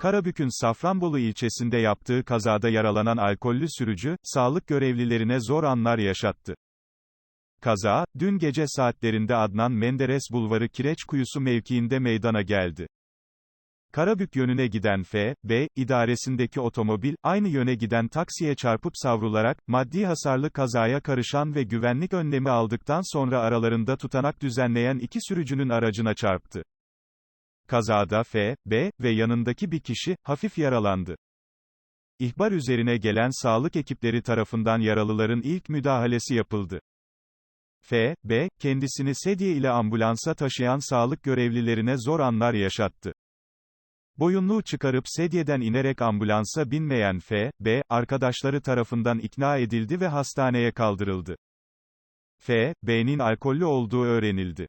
Karabük'ün Safranbolu ilçesinde yaptığı kazada yaralanan alkollü sürücü, sağlık görevlilerine zor anlar yaşattı. Kaza, dün gece saatlerinde Adnan Menderes Bulvarı Kireçkuyusu mevkiinde meydana geldi. Karabük yönüne giden F, B, idaresindeki otomobil, aynı yöne giden taksiye çarpıp savrularak, maddi hasarlı kazaya karışan ve güvenlik önlemi aldıktan sonra aralarında tutanak düzenleyen iki sürücünün aracına çarptı. Kazada F, B ve yanındaki bir kişi, hafif yaralandı. İhbar üzerine gelen sağlık ekipleri tarafından yaralıların ilk müdahalesi yapıldı. F, B, kendisini sedye ile ambulansa taşıyan sağlık görevlilerine zor anlar yaşattı. Boyunluğu çıkarıp sedyeden inerek ambulansa binmeyen F, B, arkadaşları tarafından ikna edildi ve hastaneye kaldırıldı. F, B'nin alkollü olduğu öğrenildi.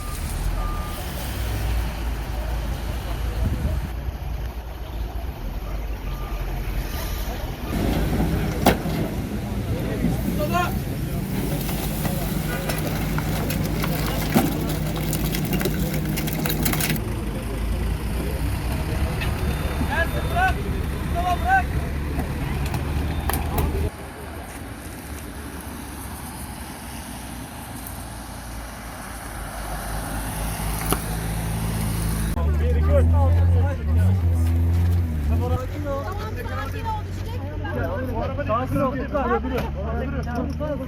Sakin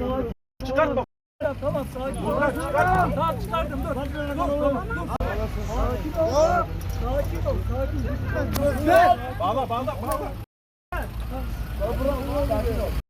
ol. Çıkartma. Tamam sakin ol. Tamam çıkardım dur. Dur dur. Sakin ol. Sakin ol. Sakin ol. Bağla bağla bağla. Sakin ol.